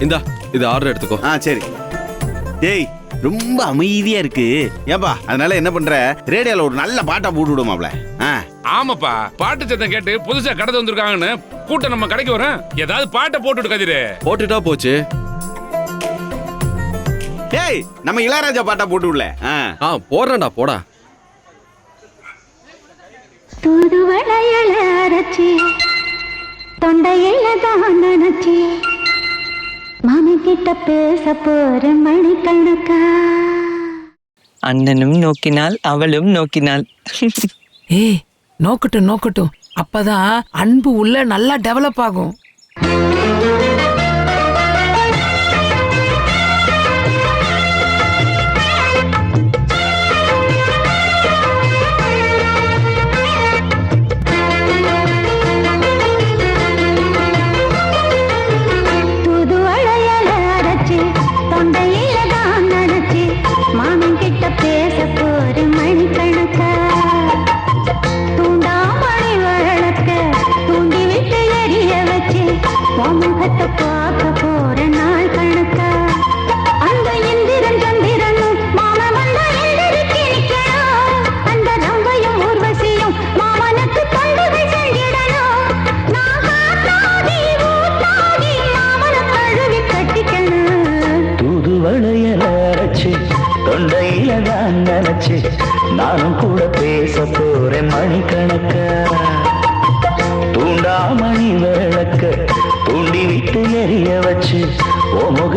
இந்தா இது ஆர்டர் எடுத்துக்கோ. ஆ சரி. டேய் ரொம்ப அமைதியா இருக்கு. ஏன்பா அதனால என்ன பண்ற? ரேடியோல ஒரு நல்ல பாட்டா போட்டு விடுமாப்ல ஆ. ஆமாப்பா பாட்டு சத்தம் கேட்டு புதுசா கடை வந்திருக்காங்கன்னு கூட்டம் நம்ம கடைக்கு வரேன் ஏதாவது பாட்டை போட்டுட்டு கதிரு. போட்டுட்டா போச்சு. டேய் நம்ம இளையராஜா பாட்டா போட்டு விடல. ஆ. ஆ போடுறேன்டா போடா. தொண்டையில தான் நினைச்சி மாமன் கிட்ட பேச போற மணிக்கணக்கா அண்ணனும் நோக்கினாள் அவளும் நோக்கினாள் ஏய் நோக்கட்டும் நோக்கட்டும். அப்பதான் அன்பு உள்ள நல்லா டெவலப் ஆகும். உன் பார்க்க போற நாள் கணக்கா. அந்த இந்திரன் சந்திரனும் மாமன் எந்திரிக்கு நிக்கணும் அந்த ரம்பையும் ஊர்வசியும் மாமனுக்கு தொண்டுகள் செஞ்சிடணும் மாமனை கட்டிக்கணும் தொண்டையில நினைச்சு நானும் கூட பேச போறேன் மணிக்கணக்கா.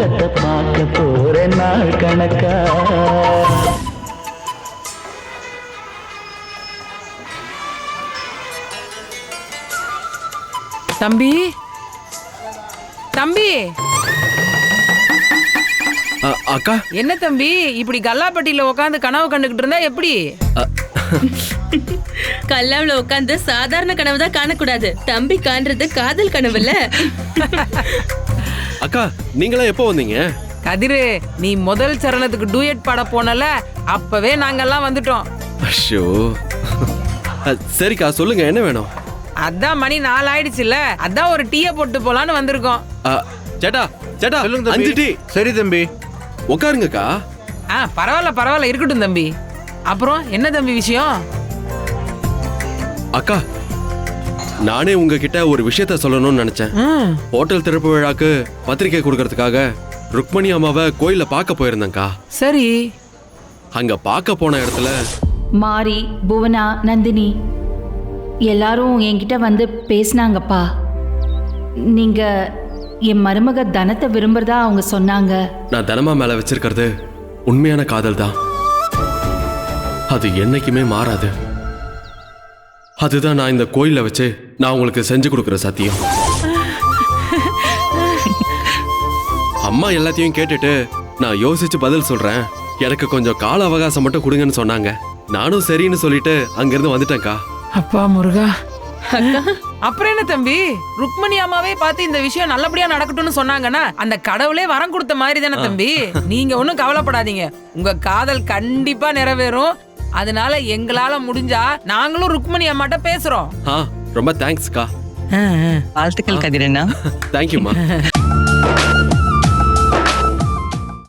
ஓ முகத்தை பார்க்க போறேன் நாள் கணக்கா? தம்பி? தம்பி? அக்கா? என்ன தம்பி? இப்படி கல்லாப்பட்டியில உட்காந்து கனவு கண்டுகிட்டு இருந்தா எப்படி? கல்லாவுல உட்காந்து சாதாரண கனவு தான் காணக்கூடாது. தம்பி காண்றது காதல் கனவுல அக்கா நீங்களாம் எப்போ வந்தீங்க? கதிரு நீ முதல் சரணத்துக்கு டூயட் பாட போனல அப்பவே நாங்கெல்லாம் வந்துட்டோம். அஷோ சரிக்கா சொல்லுங்க என்ன வேணும்? அதான் மணி நாலு ஆயிடுச்சுல்ல அதான் ஒரு டீயை போட்டு போலான்னு வந்திருக்கோம். ஆ, சேட்டா சேட்டா சொல்லுங்க அஞ்சு தம்பி டீ. சரி தம்பி. உட்காருங்கக்கா ஆ பரவாயில்ல பரவாயில்ல இருக்கட்டும் தம்பி. அப்புறம் என்ன தம்பி விஷயம்? அக்கா நானே உங்ககிட்ட ஒரு விஷயத்த சொல்லணும்னு நினைச்சேன். ஹோட்டல் திறப்பு விழாக்கு பத்திரிக்கை கொடுக்கறதுக்காக ருக்மணி அம்மாவை கோயில்ல பார்க்க போயிருந்தேன்க்கா. சரி. அங்க பார்க்க போன இடத்துல மாரி புவனா நந்தினி எல்லாரும் என்கிட்ட வந்து பேசினாங்கப்பா. நீங்க என் மருமக தனத்தை விரும்புறதா அவங்க சொன்னாங்க. நான் தனமா மேல வச்சிருக்கிறது உண்மையான காதல் தான் அது என்னைக்குமே மாறாது. அதுதான் நான் இந்த கோயில்ல வச்சு நான் உங்களுக்கு செஞ்சு கொடுக்குற சத்தியம். அம்மா எல்லாத்தையும் கேட்டுட்டு நான் யோசிச்சு பதில் சொல்றேன். எனக்கு கொஞ்சம் கால அவகாசம் மட்டும் கொடுங்கன்னு சொன்னாங்க. நானும் சரின்னு சொல்லிட்டு அங்கிருந்து வந்துட்டேன்க்கா. அப்பா முருகா. அப்புறம் என்ன தம்பி? ருக்மணி அம்மாவே பார்த்து இந்த விஷயம் நல்லபடியா நடக்கட்டும்னு சொன்னாங்கன்னா அந்த கடவுளே வரம் கொடுத்த மாதிரி தானே தம்பி. நீங்க ஒண்ணும் கவலைப்படாதீங்க. உங்க காதல் கண்டிப்பா நிறைவேறும். அதனால எங்களால முடிஞ்சா நாங்களும் ருக்மணி அம்மாட்ட பேசுறோம். ஆ ரொம்ப தேங்க்ஸ்க்கா. வாழ்த்துக்கள் கதிரண்ணா. தேங்க்யூம்மா